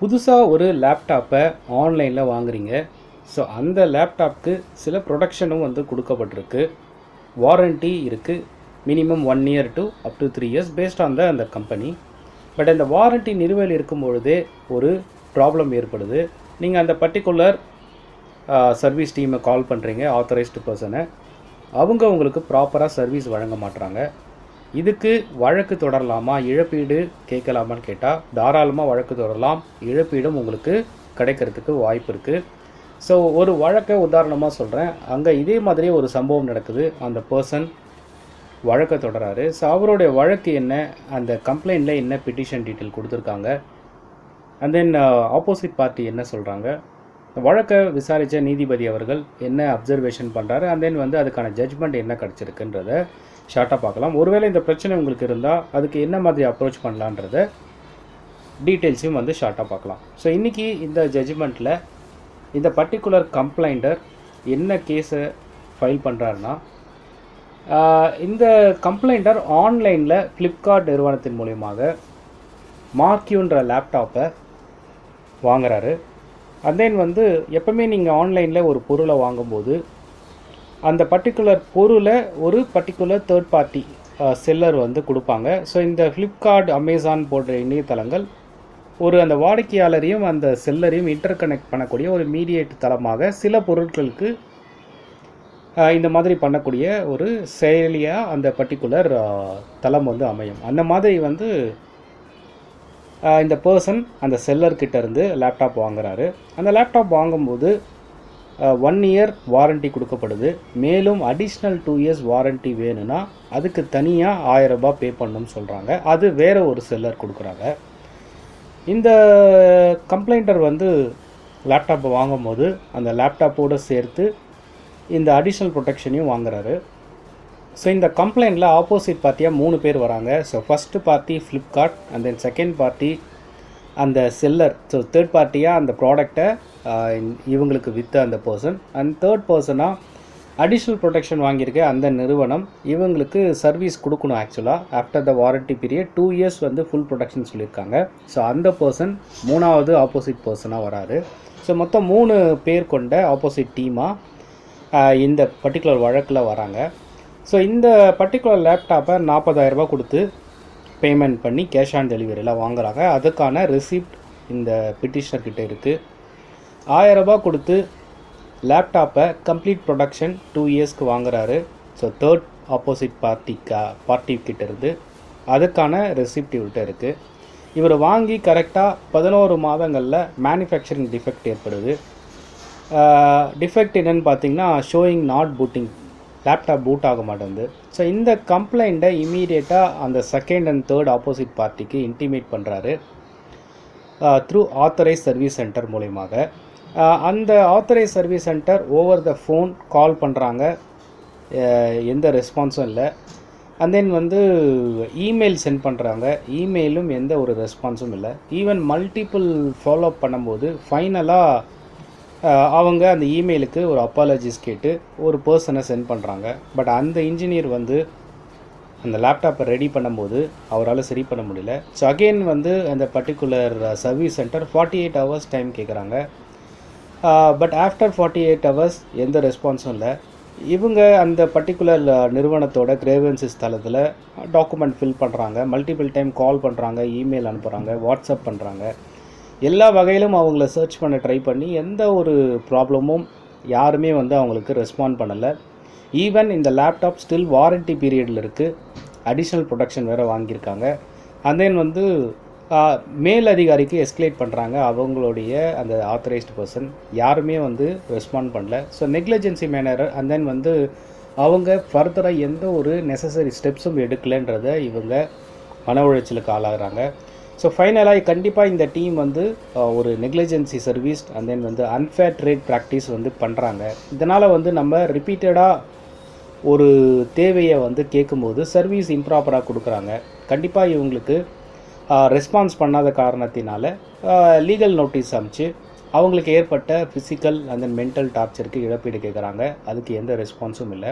புதுசாக ஒரு லேப்டாப்பை ஆன்லைனில் வாங்குறீங்க. ஸோ அந்த லேப்டாப்க்கு சில ப்ரொடக்ஷனும் வந்து கொடுக்கப்பட்டிருக்கு. வாரண்ட்டி இருக்குது minimum one year to up to three years based on the அந்த கம்பெனி பட் அந்த வாரண்ட்டி நிறுவல் இருக்கும் பொழுதே ஒரு ப்ராப்ளம் ஏற்படுது. நீங்கள் அந்த பர்டிகுலர் சர்வீஸ் டீமை கால் பண்ணுறீங்க ஆத்தரைஸ்டு பர்சனை அவங்க உங்களுக்கு ப்ராப்பராக சர்வீஸ் வழங்க மாட்டுறாங்க இதுக்கு வழக்கு தொடரலாமா? இழப்பீடு கேட்கலாமான்னு கேட்டால் தாராளமாக வழக்கு தொடரலாம். இழப்பீடும் உங்களுக்கு கிடைக்கிறதுக்கு வாய்ப்பு இருக்குது ஸோ ஒரு வழக்கை உதாரணமாக சொல்கிறேன் அங்கே இதே மாதிரி ஒரு சம்பவம் நடக்குது. அந்த பர்சன் வழக்கை தொடராரு. ஸோ அவருடைய வழக்கு என்ன? அந்த கம்ப்ளைண்ட்டில் என்ன பிட்டிஷன் டீட்டெயில் கொடுத்துருக்காங்க? அண்ட் தென் ஆப்போசிட் பார்ட்டி என்ன சொல்கிறாங்க வழக்கை விசாரித்த நீதிபதி அவர்கள் என்ன அப்சர்வேஷன் பண்ணுறாரு அண்ட் தென் வந்து அதுக்கான ஜட்ஜ்மெண்ட் என்ன கிடச்சிருக்குன்றத ஷார்ட்டாக பார்க்கலாம். ஒருவேளை இந்த பிரச்சனை உங்களுக்கு இருந்தால் அதுக்கு என்ன மாதிரி அப்ரோச் பண்ணலான்றத டீட்டெயில்ஸையும் வந்து ஷார்ட்டாக பார்க்கலாம். ஸோ இன்றைக்கி இந்த ஜட்ஜ்மெண்ட்டில் இந்த பர்டிகுலர் கம்ப்ளைண்டர் என்ன கேஸை ஃபைல் பண்ணுறாருன்னா இந்த கம்ப்ளைண்டர் ஆன்லைனில் ஃப்ளிப்கார்ட் நிறுவனத்தின் மூலியமாக மார்க்யூன்ற லேப்டாப்பை வாங்குறாரு. அண்ட் தென் வந்து எப்பவுமே நீங்கள் ஆன்லைனில் ஒரு பொருளை வாங்கும்போது அந்த பர்டிகுலர் பொருளை ஒரு பர்டிகுலர் தேர்ட் பார்ட்டி செல்லர் வந்து கொடுப்பாங்க. ஸோ இந்த ஃப்ளிப்கார்ட் அமேசான் போன்ற இணையதளங்கள் ஒரு அந்த வாடிக்கையாளரையும் அந்த செல்லரையும் இன்டர் கனெக்ட் பண்ணக்கூடிய ஒரு மீடியேட் தளமாக சில பொருட்களுக்கு இந்த மாதிரி பண்ணக்கூடிய ஒரு செயலியாக அந்த பர்டிகுலர் தளம் வந்து அமையும். அந்த மாதிரி வந்து இந்த பர்சன் அந்த செல்லர்கிட்ட இருந்து லேப்டாப் வாங்குறாரு. அந்த லேப்டாப் வாங்கும்போது ஒன் இயர் வாரண்ட்டி கொடுக்கப்படுது. மேலும் அடிஷ்னல் டூ இயர்ஸ் வாரண்ட்டி வேணும்னா அதுக்கு தனியாக ஆயிரம் ரூபாய் பே பண்ணணும்னு சொல்கிறாங்க அது வேறு ஒரு செல்லர் கொடுக்குறாங்க. இந்த கம்ப்ளைண்டர் வந்து லேப்டாப்பை வாங்கும்போது அந்த லேப்டாப்போடு சேர்த்து இந்த அடிஷ்னல் ப்ரொடெக்ஷனையும் வாங்குறாரு. ஸோ இந்த கம்ப்ளைண்ட்டில் ஆப்போசிட் பார்ட்டியாக மூணு பேர் வராங்க. So first party Flipkart and then second party அந்த செல்லர் ஸோ தேர்ட் பார்ட்டியாக அந்த ப்ராடக்டை இவங்களுக்கு விற்ற அந்த பர்சன் அண்ட் தேர்ட் பர்சனாக அடிஷ்னல் ப்ரொடெக்ஷன் வாங்கியிருக்க அந்த நிறுவனம் இவங்களுக்கு சர்வீஸ் கொடுக்கணும் ஆக்சுவலாக after the warranty period two years வந்து ஃபுல் ப்ரொடெக்ஷன் சொல்லியிருக்காங்க. ஸோ அந்த பர்சன் மூணாவது ஆப்போசிட் பர்சனாக வராரு. ஸோ மொத்தம் மூணு பேர் கொண்ட ஆப்போசிட் டீமாக இந்த பர்டிகுலர் வழக்கில் வராங்க. ஸோ இந்த பர்டிகுலர் லேப்டாப்பை நாற்பதாயிரரூபா கொடுத்து பேமெண்ட் பண்ணி கேஷ் ஆன் டெலிவரியில் வாங்குறாங்க. அதுக்கான ரெசிப்ட் இந்த பிட்டிஷனர்கிட்ட இருக்குது ஆயரரூபா கொடுத்து லேப்டாப்பை கம்ப்ளீட் ப்ரொடக்ஷன் டூ இயர்ஸ்க்கு வாங்குறாரு. ஸோ தேர்ட் ஆப்போசிட் பார்ட்டிக்கா பார்ட்டி கிட்ட இருந்து அதுக்கான ரெசிப்ட் இவர்கிட்ட இருக்குது இவர் வாங்கி கரெக்டாக பதினோரு மாதங்களில் மேனுஃபேக்சரிங் டிஃபெக்ட் ஏற்படுது. டிஃபெக்ட் என்னன்னு பார்த்தீங்கன்னா showing not booting laptop boot ஆக மாட்டேங்குது. ஸோ இந்த கம்ப்ளைண்ட்டை இமீடியட்டாக அந்த செகண்ட் அண்ட் தேர்ட் ஆப்போசிட் பார்ட்டிக்கு இன்டிமேட் பண்ணுறாரு த்ரூ ஆத்தரைஸ் சர்வீஸ் சென்டர் மூலயமாக. அந்த authorise service centre over the phone call பண்ணுறாங்க எந்த ரெஸ்பான்ஸும் இல்லை. அண்ட் தென் வந்து இமெயில் சென்ட் பண்ணுறாங்க இமெயிலும் எந்த ஒரு ரெஸ்பான்ஸும் இல்லை. ஈவன் மல்டிபிள் ஃபாலோ பண்ணும்போது ஃபைனலாக அவங்க அந்த இமெயிலுக்கு ஒரு அப்பாலஜிஸ் கேட்டு ஒரு பர்சனை சென்ட் பண்ணுறாங்க பட் அந்த இன்ஜினியர் வந்து அந்த லேப்டாப்பை ரெடி பண்ணும்போது அவரால் சரி பண்ண முடியல. ஸோ அகெயின் வந்து அந்த particular service centre forty eight hours time கேட்குறாங்க but after forty eight hours எந்த ரெஸ்பான்ஸும் இல்லை. இவங்க அந்த பர்டிகுலர் நிறுவனத்தோட கிரேவன்சிஸ் தளத்தில் டாக்குமெண்ட் ஃபில் பண்ணுறாங்க மல்டிபிள் டைம் கால் பண்ணுறாங்க இமெயில் அனுப்புகிறாங்க வாட்ஸ்அப் பண்ணுறாங்க எல்லா வகையிலும் அவங்கள சர்ச் பண்ண ட்ரை பண்ணி எந்த ஒரு ப்ராப்ளமும் யாருமே வந்து அவங்களுக்கு ரெஸ்பாண்ட் பண்ணலை. ஈவன் இந்த லேப்டாப் ஸ்டில் வாரண்ட்டி பீரியடில் இருக்குது அடிஷ்னல் ப்ரொடக்ஷன் வேறு வாங்கியிருக்காங்க. அண்ட் தென் வந்து மேல் அதிகாரிக்கு எஸ்கலேட் பண்ணுறாங்க அவங்களுடைய அந்த ஆத்தரைஸ்டு பர்சன் யாருமே வந்து ரெஸ்பாண்ட் பண்ணல. So negligence manner and then வந்து அவங்க ஃபர்தராக எந்த ஒரு நெசசரி ஸ்டெப்ஸும் எடுக்கலைன்றத இவங்க மன உளைச்சலுக்கு ஆளாகிறாங்க. ஸோ ஃபைனலாக கண்டிப்பாக இந்த டீம் வந்து ஒரு நெக்லிஜென்சி சர்வீஸ் அண்ட் தென் வந்து அன்ஃபேர் ட்ரேட் ப்ராக்டிஸ் வந்து பண்ணுறாங்க இதனால் வந்து நம்ம ரிப்பீட்டடாக ஒரு தேவையை வந்து கேட்கும்போது சர்வீஸ் இம்ப்ராப்பராக கொடுக்குறாங்க. கண்டிப்பாக இவங்களுக்கு ரெஸ்பான்ஸ் பண்ணாத காரணத்தினால லீகல் நோட்டீஸ் அனுப்பிச்சு அவங்களுக்கு ஏற்பட்ட ஃபிசிக்கல் அண்ட் தென் மென்டல் டார்ச்சருக்கு இழப்பீடு கேட்குறாங்க. அதுக்கு எந்த ரெஸ்பான்ஸும் இல்லை.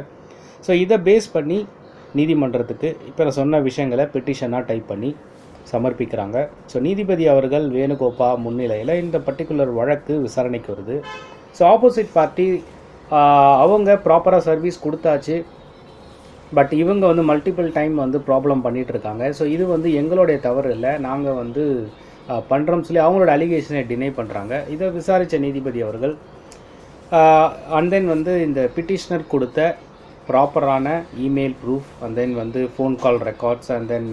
ஸோ இதை பேஸ் பண்ணி நீதிமன்றத்துக்கு இப்போ நான் சொன்ன விஷயங்களை பெட்டிஷனாக டைப் பண்ணி சமர்ப்பிக்கிறாங்க. ஸோ நீதிபதி அவர்கள் வேணுகோபா முன்னிலையில் இந்த பர்டிகுலர் வழக்கு விசாரணைக்கு வருது. ஸோ ஆப்போசிட் பார்ட்டி அவங்க ப்ராப்பராக சர்வீஸ் கொடுத்தாச்சு. பட் இவங்க வந்து மல்டிபிள் டைம் வந்து ப்ராப்ளம் பண்ணிகிட்ருக்காங்க ஸோ இது வந்து எங்களுடைய தவறு இல்லை. நாங்கள் வந்து பண்ணுறோம் சொல்லி அவங்களோட அலிகேஷனை டினை பண்ணுறாங்க இதை விசாரித்த நீதிபதி அவர்கள் அண்ட் தென் வந்து இந்த பிட்டிஷனர் கொடுத்த ப்ராப்பரான இமெயில் ப்ரூஃப் அண்ட் தென் வந்து phone call records and then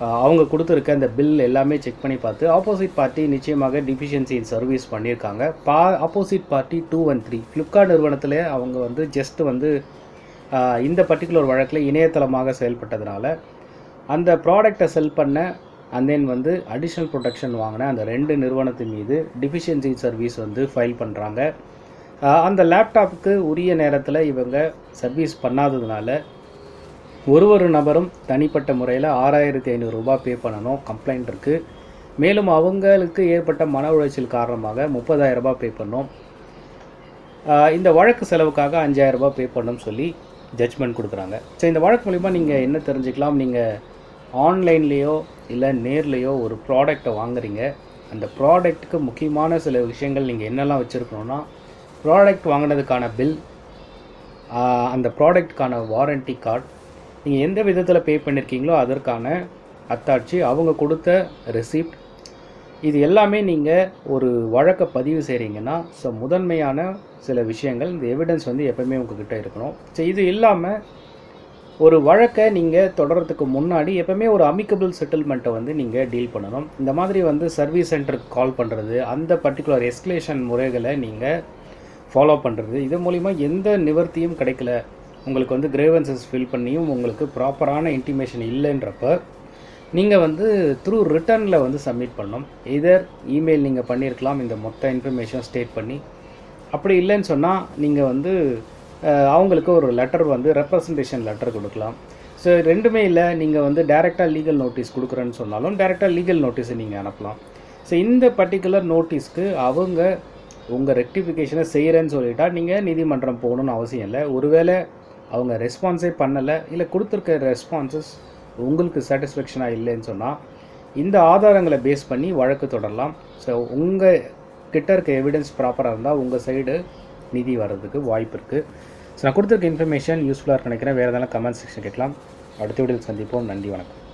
அவங்க கொடுத்துருக்க அந்த பில் எல்லாமே செக் பண்ணி பார்த்து ஆப்போசிட் பார்ட்டி நிச்சயமாக டிஃபிஷியன்சி இன் சர்வீஸ் பண்ணியிருக்காங்க. பா opposite party two one three Flipkart நிறுவனத்தில் அவங்க வந்து ஜஸ்ட் வந்து இந்த பர்டிகுலர் வழக்கில் இணையதளமாக செயல்பட்டதுனால அந்த ப்ராடக்டை செல் பண்ண அண்ட் தென் வந்து அடிஷ்னல் ப்ரொடெக்ஷன் வாங்கின அந்த ரெண்டு நிறுவனத்தின் மீது டிஃபிஷியன்சி சர்வீஸ் வந்து ஃபைல் பண்ணுறாங்க அந்த லேப்டாப்புக்கு உரிய நேரத்தில் இவங்க சர்வீஸ் பண்ணாததுனால ஒரு ஒரு நபரும் தனிப்பட்ட முறையில் ஆறாயிரத்தி ஐநூறுரூபா பே பண்ணணும் கம்ப்ளைண்ட் இருக்குது மேலும் அவங்களுக்கு ஏற்பட்ட மன உளைச்சல் காரணமாக முப்பதாயிரம் ரூபாய் பே பண்ணோம். இந்த வழக்கு செலவுக்காக அஞ்சாயிரம் ரூபாய் பே பண்ணணும்னு சொல்லி ஜட்ஜ்மெண்ட் கொடுக்குறாங்க. ஸோ இந்த வழக்கு மூலிமா நீங்கள் என்ன தெரிஞ்சுக்கலாம்? நீங்கள் ஆன்லைன்லேயோ இல்லை நேர்லேயோ ஒரு ப்ராடக்டை வாங்குறீங்க. அந்த ப்ராடக்ட்டுக்கு முக்கியமான சில விஷயங்கள் நீங்கள் என்னெல்லாம் வச்சுருக்கணும்னா ப்ராடக்ட் வாங்கினதுக்கான பில் அந்த ப்ராடக்ட்கான வாரண்டி கார்டு நீங்கள் எந்த விதத்தில் பே பண்ணியிருக்கீங்களோ அதற்கான அத்தாட்சி அவங்க கொடுத்த ரெசிப்ட் இது எல்லாமே நீங்கள் ஒரு வழக்கை பதிவு செய்கிறீங்கன்னா ஸோ முதன்மையான சில விஷயங்கள் இந்த எவிடன்ஸ் வந்து எப்பவுமே உங்ககிட்ட இருக்கணும். ஸோ இது இல்லாமல் ஒரு வழக்கை நீங்கள் தொடர்றதுக்கு முன்னாடி எப்பவுமே ஒரு அமிக்கபிள் செட்டில்மெண்ட்டை வந்து நீங்கள் டீல் பண்ணணும். இந்த மாதிரி வந்து சர்வீஸ் சென்டருக்கு கால் பண்ணுறது அந்த பர்டிகுலர் எஸ்கலேஷன் முறைகளை நீங்கள் ஃபாலோ பண்ணுறது இது மூலிமா எந்த நிவர்த்தியும் கிடைக்கல. உங்களுக்கு வந்து கிரேவன்சஸ் ஃபில் பண்ணியும் உங்களுக்கு ப்ராப்பரான இன்டிமேஷன் இல்லைன்றப்ப நீங்கள் வந்து த்ரூ ரிட்டர்னில் வந்து சப்மிட் பண்ணணும். இதர் இமெயில் நீங்கள் பண்ணியிருக்கலாம் இந்த மொத்த இன்ஃபர்மேஷன் ஸ்டேட் பண்ணி. அப்படி இல்லைன்னு சொன்னால் நீங்கள் வந்து அவங்களுக்கு ஒரு லெட்டர் வந்து ரெப்ரசன்டேஷன் லெட்டர் கொடுக்கலாம். ஸோ ரெண்டுமே இல்லை நீங்கள் வந்து டேரெக்டாக லீகல் நோட்டீஸ் கொடுக்குறேன்னு சொன்னாலும் டேரெக்டாக லீகல் நோட்டீஸை நீங்கள் அனுப்பலாம். ஸோ இந்த பர்டிகுலர் நோட்டீஸ்க்கு அவங்க உங்கள் ரெக்டிஃபிகேஷனை செய்கிறேன்னு சொல்லிட்டா நீங்கள் நீதிமன்றம் போகணுன்னு அவசியம் இல்லை. ஒருவேளை அவங்க ரெஸ்பான்ஸே பண்ணலை இல்லை கொடுத்துருக்க ரெஸ்பான்சஸ் உங்களுக்கு சாட்டிஸ்ஃபேக்ஷனாக இல்லைன்னு சொன்னால் இந்த ஆதாரங்களை பேஸ் பண்ணி வழக்கு தொடரலாம். ஸோ உங்கள் கிட்ட இருக்க எவிடன்ஸ் ப்ராப்பராக இருந்தால் உங்கள் சைடு நிதி வர்றதுக்கு வாய்ப்பு இருக்குது ஸோ நான் கொடுத்துருக்க இன்ஃபர்மேஷன் யூஸ்ஃபுல்லாக நினைக்கிறேன். வேறு எதனா கமெண்ட் செக்ஷன் கேட்கலாம். அடுத்த வீடியோவில் சந்திப்போம். நன்றி வணக்கம்.